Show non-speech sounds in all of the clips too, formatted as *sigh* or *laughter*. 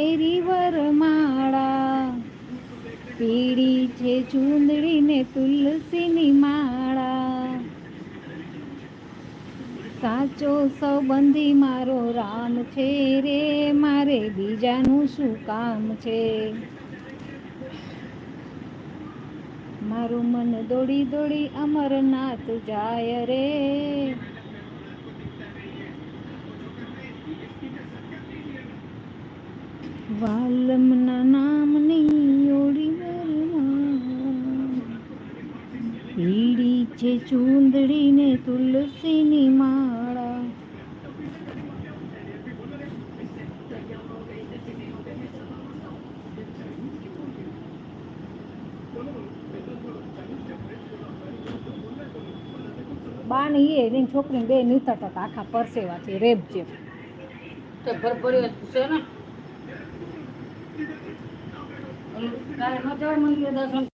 પહેરી વરમાળા પીળી છે ચૂંદડી ને તુલસીની માળા. સાચો સંબંધી મારો રામ છે રે, મારે બીજાનું શું કામ છે? મારું મન દોડી દોડી અમરનાથ જાય રે. વાલમના નામની ઓળી પીળી છે ચૂંદડીને તુલસીની માળા. બાને એ, એની છોકરીને બે નીતરતા હતા આખા પરસેવાથી રેપ જેમ ભરભર્યો છે ને. ઓલું તારે ન જવાય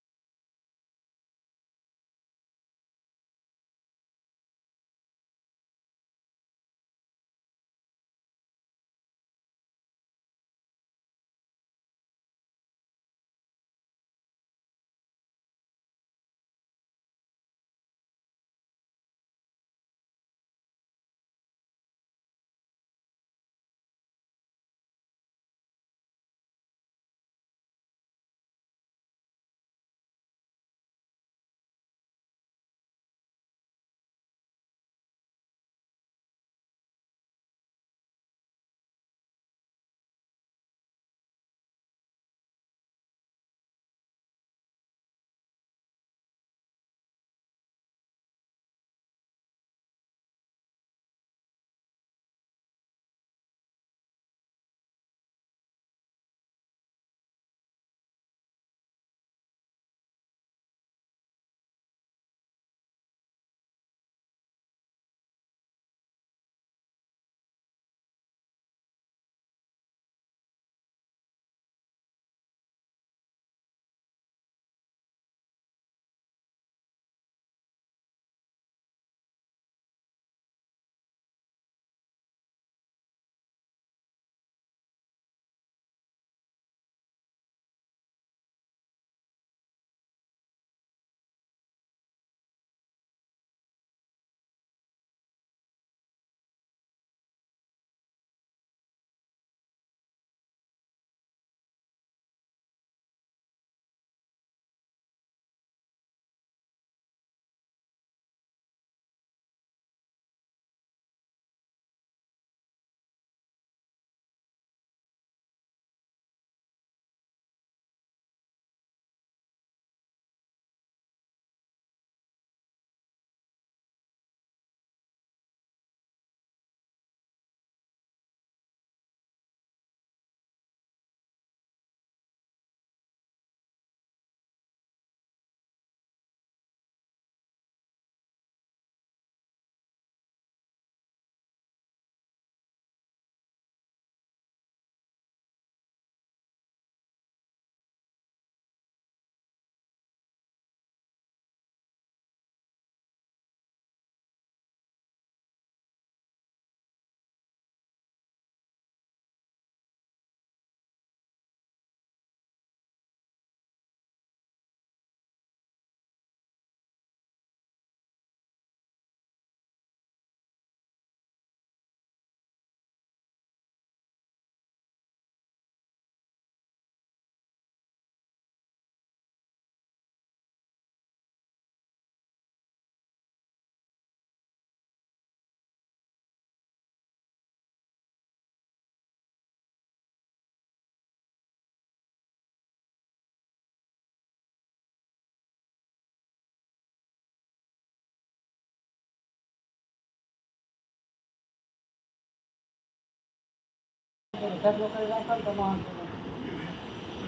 ઢગલો કરી રાખો તો તો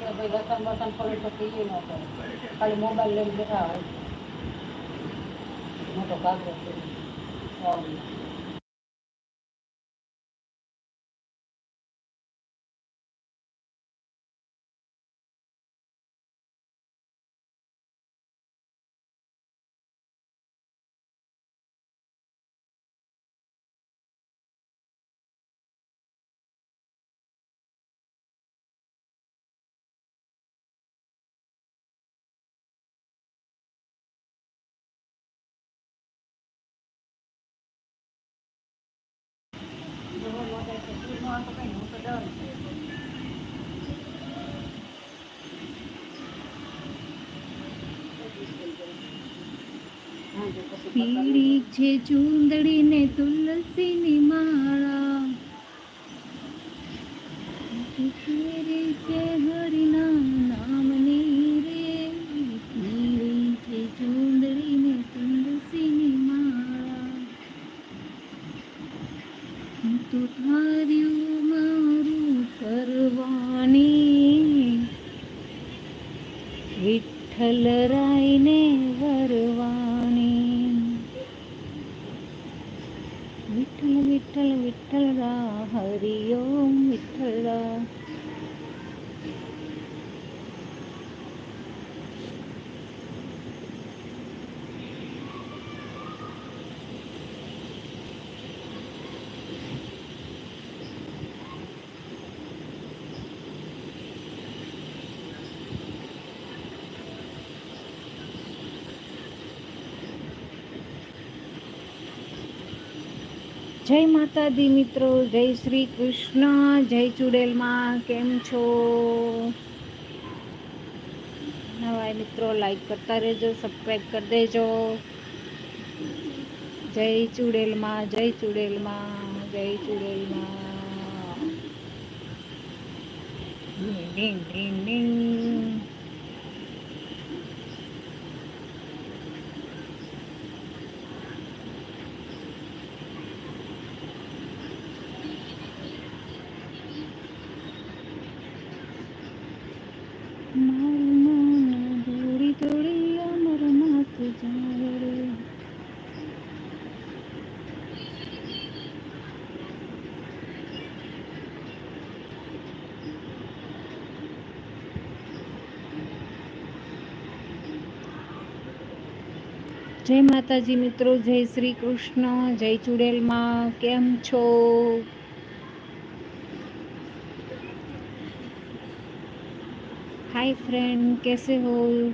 ભાઈ દર્શન બર્શન કરી તો પીએ ન કરે ખાલી મોબાઈલ લઈને બેઠા હોય મોટો કાગડો પીળી છે ચૂંદડી ને તુલસીની માળા. છે હરિના નામની રે પીળી છે ચૂંદડી ને તુલસીની માળા હું તો ધાર્યું મારું કરવાની વિઠ્ઠલ રાયને વરવાની વિઠ્ઠલ વિઠ્ઠલ વિઠ્ઠલ રા હરિઓમ વિઠ્ઠલ રા જય માતાજી મિત્રો, જય શ્રી કૃષ્ણ, જય ચુડેલમાં, કેમ છો? નવા મિત્રો લાઈક કરતા રહેજો સબસ્ક્રાઈબ કરી દેજો. જય ચુડેલમાં જય ચુડેલમાં જય ચુડેલમાં ડીંગ મારું મન દોડી દોડી અમરનાથ જાય રે જય માતાજી મિત્રો, જય શ્રી કૃષ્ણ, જય ચુડેલમાં કેમ છો? હાય ફ્રેન્ડ કેસે હો?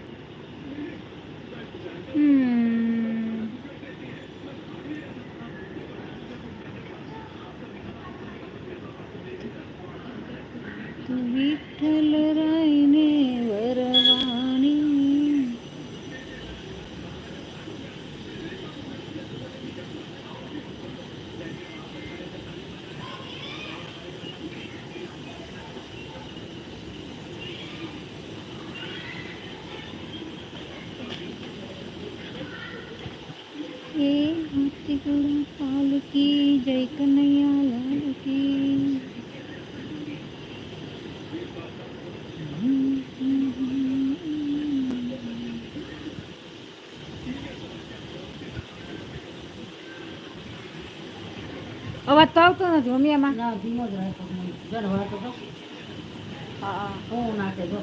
હમ એ હાથી ઘોડા પાલકી જય કનૈયા લાલ કી અવાજ તો આવતો નથી મમ્મી આમાં ના ધીમો જ રાખો જન હવે તો જો હા હું નાખે જો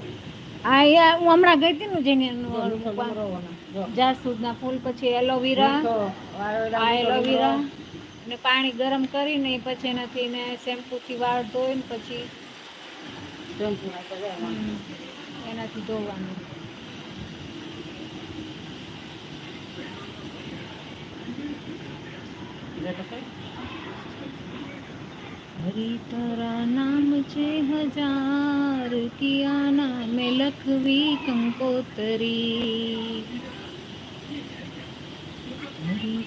આ યા હું હમણાં ગઈ હતી ને જેની જાસૂદના ફૂલ પછી એલોવેરા આ એલોવેરા અને પાણી ગરમ કરીને પછી એનાથી ને શેમ્પૂથી વાળ પછી જો એમાં. હમ, એનાથી ધોવાનું? હરી તારા નામ છે હજાર કિયા નામે લખવી કંકોતરી હરી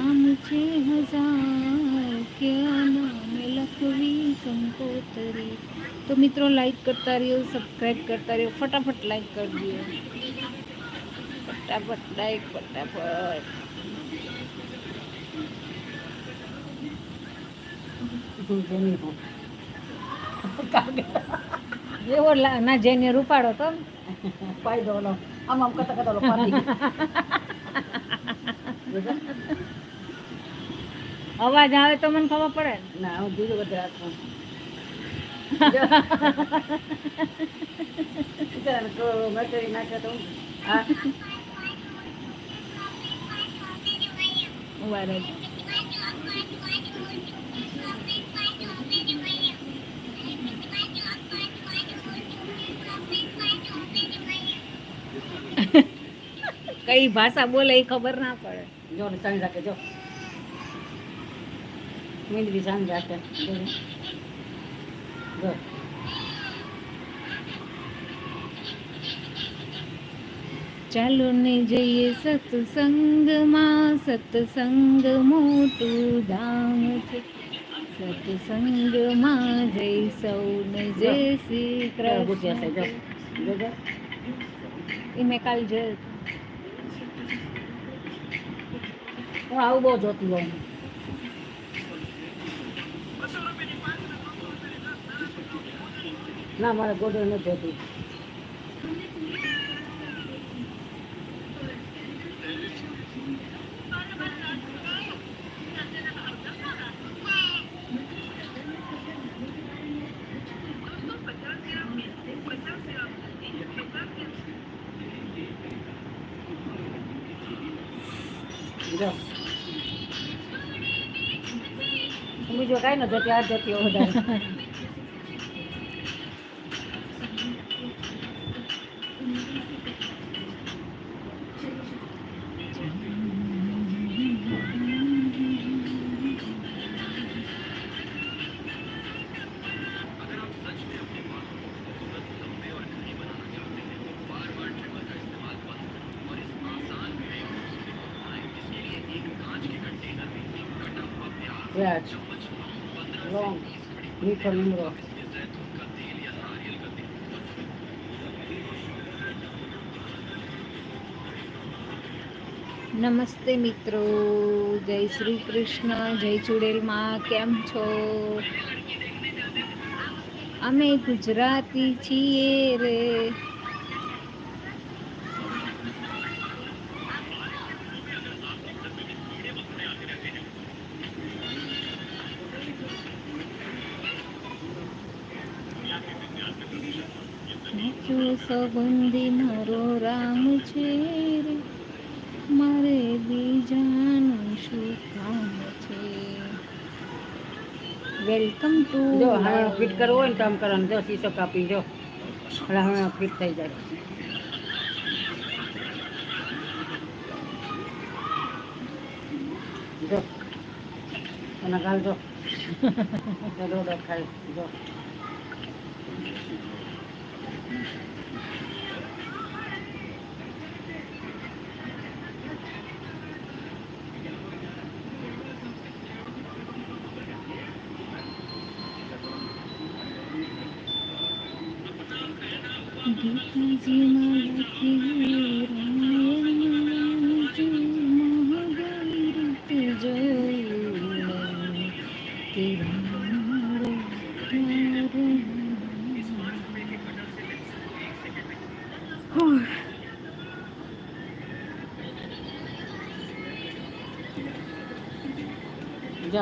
છે હજાર કિયા નામે લખવી સંકોતરી તો મિત્રો લાઈક કરતા રહ્યો સબસ્ક્રાઈબ કરતા રહ્યો ફટાફટ લાઈક કરી દો ફટાફટ લાઈક ફટાફટ એવો ના જેને રૂપાડો તો. *laughs* પાઈ દો. આમ આમ કરતા કરતા. *laughs* અવાજ આવે તો મને ખબર પડે ના. હું જુદો રહેજો. કઈ ભાષા બોલે એ ખબર ના પડે. જો ને સમજા રાખે જો. મીંડવી સાંજ જોજો. જો ચાલો ને જઈએ સત્સંગમાં. સત્સંગ મોટું ધામ છે. સત્સંગમાં જય સૌને જય શ્રી કૃષ્ણ. એ મેં કાલ જોયું. હું આવું બહુ જોતી હોઉં ના મારે ગોડો નથી હતી. બીજો કઈ નથી ન જોતી આ જોતી વધારે. *laughs* વ્યાજ લોંગ મીઠો લીમડો નમસ્તે મિત્રો. જય શ્રી કૃષ્ણ. જય ચુડેલમાં કેમ છો? અમે ગુજરાતી છીએ રે. સાચો સંબંધી મારો રામ છે રે. મારે બીજાનું શું કામ છે? વેલકમ ટુ જો હવે ફિટ કરવું હોય ને કામ કરવાનું. જો શીશો કાપી જો. એટલે હવે ફિટ થઈ જાય. જો. એના ગાલ જો. રોડો *laughs* ખાય જો.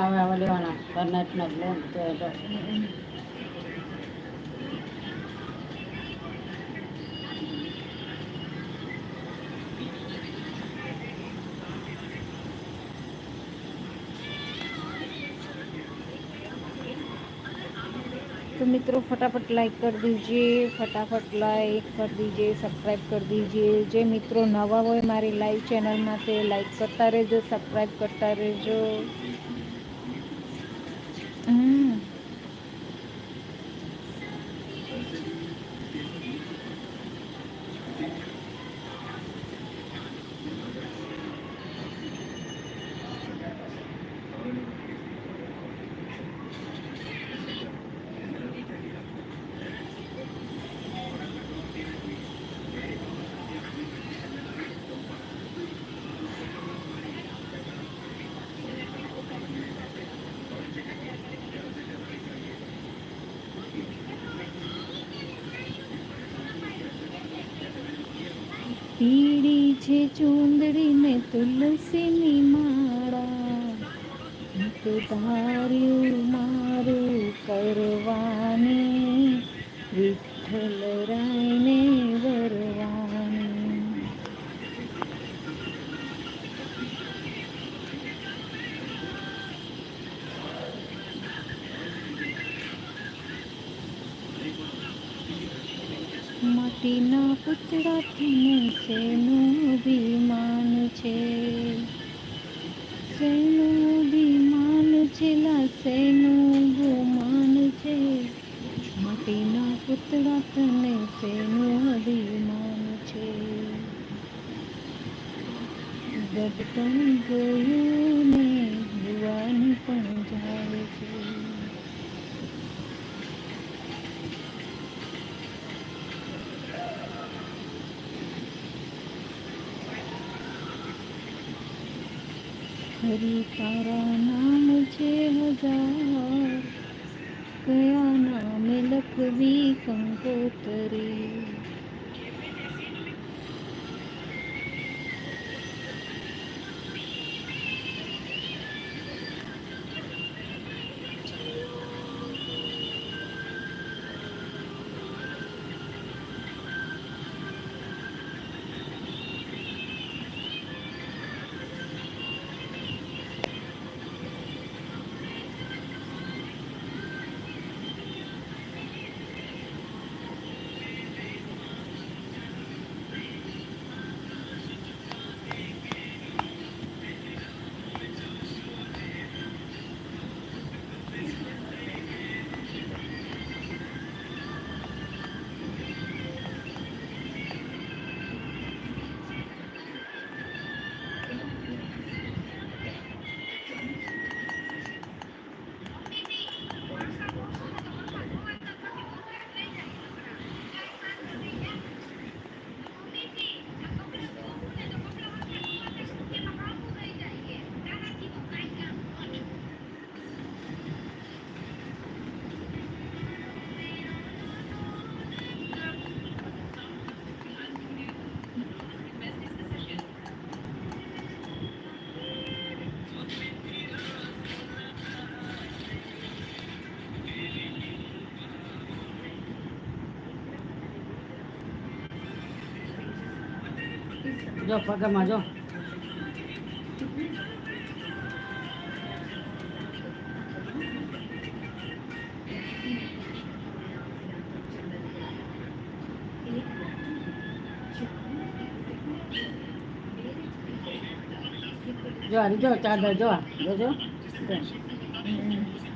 હવે લેવાના કર્ણાટના લોન મિત્રો, ફટાફટ લાઈક કરી દીજીએ ફટાફટ લાઈક કરી दीजिए सब्सक्राइब कर દીજીએ જે મિત્રો નવા હોય મારી લાઈવ ચેનલમાં તે લાઈક કરતા રહેજો સબસ્ક્રાઈબ કરતા રહેજો. છે ચૂંદડી ને તુલસીની માળા તો ધાર્યું મારું કરવાની માટીના પુતળા તને શેનું અભિમાન છે? શેનું અભિમાન છે લા શેનું ગુમાન છે? પૂતળા તને શેનું અભિમાન છે? ગઢ પણ ગયું ને યુવાન પણ જાય છે. હરી તારા નામ છે હજાર કયા નામે લખવી કંકોતરી જો પગમાં જો. જો જો ચાદર જો જો. હમ.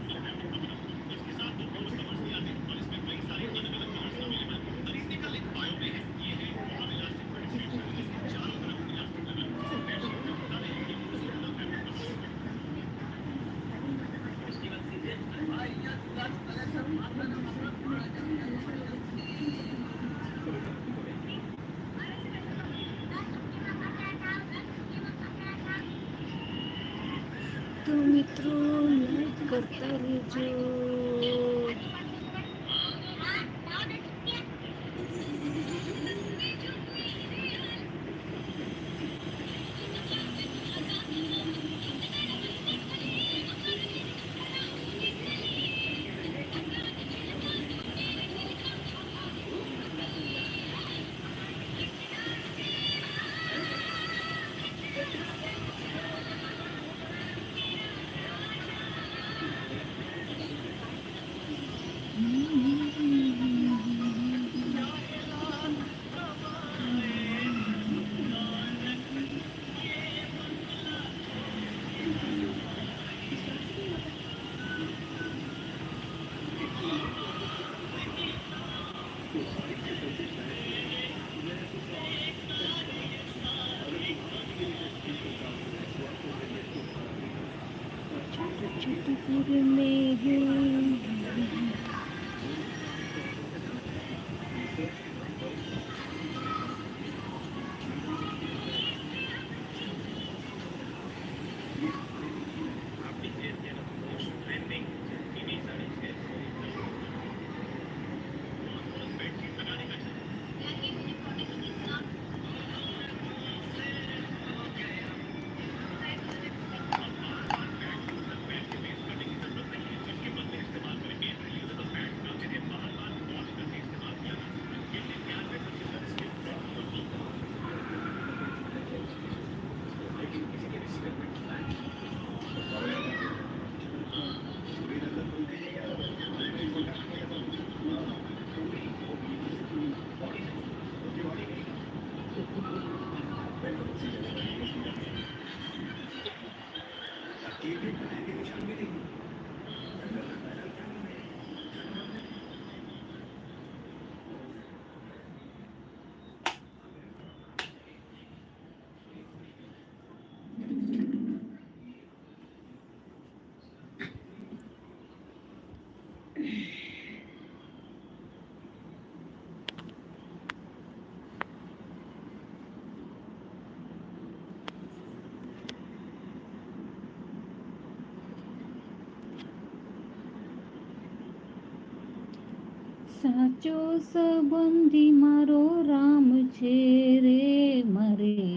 સાચો સંબંધી મારો રામ છે રે મારે.